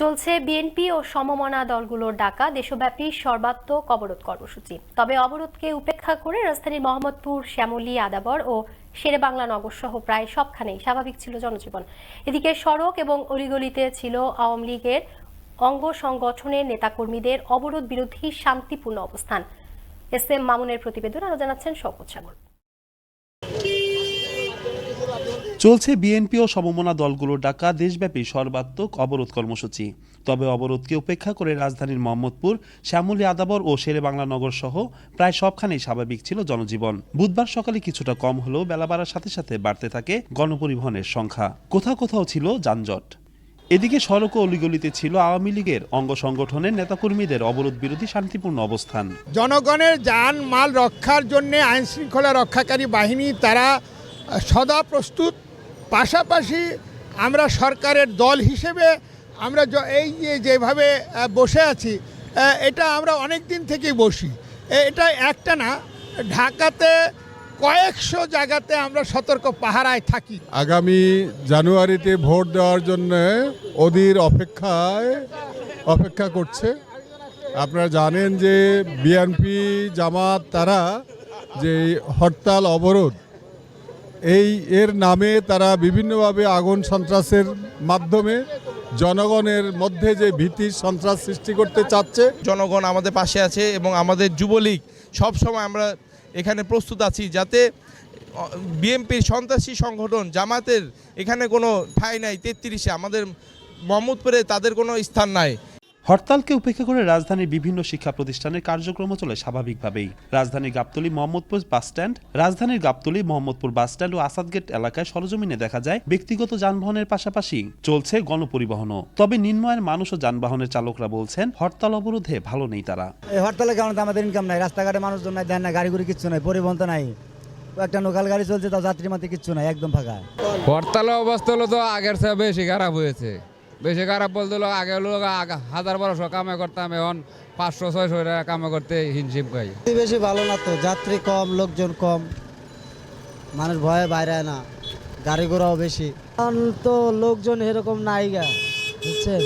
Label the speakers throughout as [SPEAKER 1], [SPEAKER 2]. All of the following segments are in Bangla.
[SPEAKER 1] চলছে বিএনপি ও সমমনা দলগুলোর ডাকা দেশব্যাপী সর্বাত্মক অবরোধ কর্মসূচি তবে অবরোধকে উপেক্ষা করে রাজধানীর মোহাম্মদপুর শ্যামলী আদাবর ও শেরেবাংলা নগর সহ প্রায় সবখানেই স্বাভাবিক ছিল জনজীবন এদিকে সড়ক এবং অলিগলিতে ছিল আওয়ামী লীগের অঙ্গ সংগঠনের নেতাকর্মীদের অবরোধ বিরোধী শান্তিপূর্ণ অবস্থান এস এম মামুনের প্রতিবেদন আরো জানাচ্ছেন শওকত সাগর
[SPEAKER 2] চলছে বিএনপি ও সমমনা দলগুলোর ডাকা দেশব্যাপী সর্বাত্মক অবরোধ কর্মসূচি তবে অবরোধকে উপেক্ষা করে রাজধানীর মোহাম্মদপুর শ্যামলী আদাবর ও বাংলা নগর সহ প্রায় সবখানেই স্বাভাবিক ছিল জনজীবন বুধবার সকালে কিছুটা কম হলেও বেলা বাড়ার সাথে সাথে বাড়তে থাকে গণপরিবহনের সংখ্যা কোথাও কোথাও ছিল যানজট এদিকে সড়ক ও অলিগলিতে ছিল আওয়ামী লীগের অঙ্গ সংগঠনের নেতাকর্মীদের অবরোধ বিরোধী শান্তিপূর্ণ অবস্থান
[SPEAKER 3] জনগণের যান মাল রক্ষার জন্য আইন শৃঙ্খলা রক্ষাকারী বাহিনী তারা সদা প্রস্তুত পাশাপাশি আমরা সরকারের দল হিসেবে আমরা এই যেভাবে বসে আছি এটা আমরা অনেক দিন থেকেই বসি এটা একটা না ঢাকাতে কয়েকশো জায়গাতে আমরা সতর্ক পাহারায় থাকি
[SPEAKER 4] আগামী জানুয়ারিতে ভোট দেওয়ার জন্য ওদের অপেক্ষায় অপেক্ষা করছে আপনারা জানেন যে বিএনপি জামাত তারা যে হরতাল অবরোধ এই এর নামে তারা বিভিন্নভাবে আগুন সন্ত্রাসের মাধ্যমে জনগণের মধ্যে যে ভীতি সন্ত্রাস সৃষ্টি করতে চাচ্ছে
[SPEAKER 5] জনগণ আমাদের পাশে আছে এবং আমাদের যুবলীগ সবসময় আমরা এখানে প্রস্তুত আছি যাতে বিএনপির সন্ত্রাসী সংগঠন জামাতের এখানে কোনো ঠাঁই নাই তেত্রিশে আমাদের মোহাম্মদপুরে তাদের কোনো স্থান নাই
[SPEAKER 2] হরতালকে উপেক্ষা করে রাজধানীর বিভিন্ন শিক্ষা প্রতিষ্ঠানের কার্যক্রম চলে স্বাভাবিকভাবেই রাজধানীর গাবতলী মোহাম্মদপুর বাসস্ট্যান্ড রাজধানীর গাবতলী মোহাম্মদপুর বাসস্ট্যান্ড ও আসাদগেট এলাকায় সরজমিনে দেখা যায় ব্যক্তিগত যানবাহনের পাশাপাশি চলছে গণপরিবহনও তবে নিম্নয়ের মানুষ ও যানবাহনের চালকরা বলছেন হরতাল অবরোধে ভালো নেই তারা
[SPEAKER 6] এই হরতালের কারণে তো আমাদের ইনকাম নাই রাস্তাঘাটে মানুষজন নাই দেন না গাড়িগুড়ি কিছু নাই পরিবহন তো নাই একটা লোকাল গাড়ি চলছে তাও যাত্রী মাতে কিচ্ছু নাই একদম ফাঁকা
[SPEAKER 7] হরতালের অবস্থা হলো তো আগের চেয়ে বেশি খারাপ হয়েছে বেশি খারাপ বলতে হলো আগে হলো হাজার বারোশো কামে করতাম এখন পাঁচশো ছয়শো টাকা কামে করতে হিমশিম খাই
[SPEAKER 8] বেশি ভালো না তো যাত্রী কম লোকজন কম মানুষ ভয়ে বাইরে না গাড়ি ঘোড়াও বেশি তো লোকজন এরকম নাই গা বুঝছেন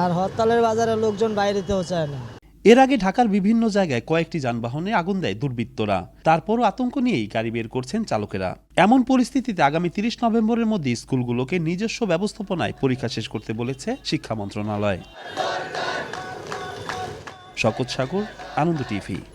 [SPEAKER 8] আর হরতালের বাজারে লোকজন বাইরেতেও চায় না
[SPEAKER 2] এর আগে ঢাকার বিভিন্ন জায়গায় কয়েকটি যানবাহনে আগুন দেয় দুর্বৃত্তরা তারপরও আতঙ্ক নিয়েই গাড়ি বের করছেন চালকেরা এমন পরিস্থিতিতে আগামী তিরিশ নভেম্বরের মধ্যে স্কুলগুলোকে নিজস্ব ব্যবস্থাপনায় পরীক্ষা শেষ করতে বলেছে শিক্ষা মন্ত্রণালয় শকত সাগর আনন্দ টিভি